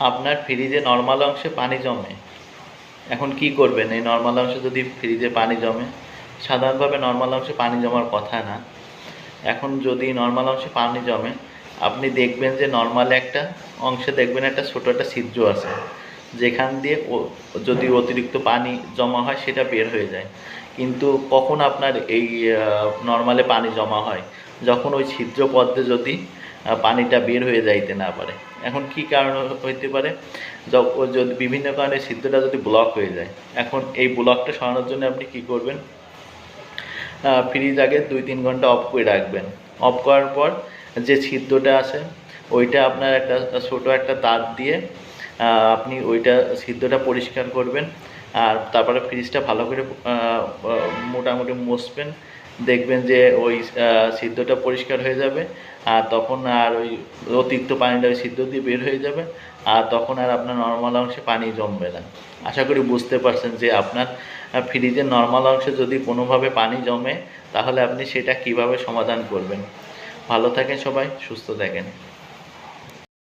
আপনার ফ্রিজে নর্মাল অংশে পানি জমে। এখন কি করবেন? এই নর্মাল অংশে যদি ফ্রিজে পানি জমে, সাধারণভাবে নর্মাল অংশে পানি জমার কথা না। এখন যদি নর্মাল অংশে পানি জমে, আপনি দেখবেন যে নর্মাল একটা অংশে দেখবেন একটা ছোটো একটা ছিদ্র আছে, যেখান দিয়ে যদি অতিরিক্ত পানি জমা হয়, সেটা বের হয়ে যায়। কিন্তু কখন আপনার এই নর্মালে পানি জমা হয়? যখন ওই ছিদ্র পদ্মে যদি পানিটা বের হয়ে যাইতে না পারে। এখন কি কারণ হইতে পারে? যদি, বিভিন্ন কারণে সিদ্ধটা যদি ব্লক হয়ে যায়, এখন এই ব্লকটা সরানোর জন্য আপনি কি করবেন? ফ্রিজ আগে দুই তিন ঘণ্টা অফ করে রাখবেন। অফ করার পর যে ছিদ্রটা আছে, ওইটা আপনার একটা ছোট একটা তার দিয়ে আপনি ওইটা ছিদ্রটা পরিষ্কার করবেন। আর তারপরে ফ্রিজটা ভালো করে মোটামুটি মুছবেন। দেখবেন যে ওই সিদ্ধটা পরিষ্কার হয়ে যাবে। আর তখন আর ওই অতিরিক্ত পানিটা ওই সিদ্ধ দিয়ে বের হয়ে যাবে। আর তখন আর আপনার নর্মাল অংশে পানি জমবে না। আশা করি বুঝতে পারছেন যে আপনার ফ্রিজের নর্মাল অংশে যদি কোনোভাবে পানি জমে, তাহলে আপনি সেটা কীভাবে সমাধান করবেন। ভালো থাকেন সবাই, সুস্থ থাকেন।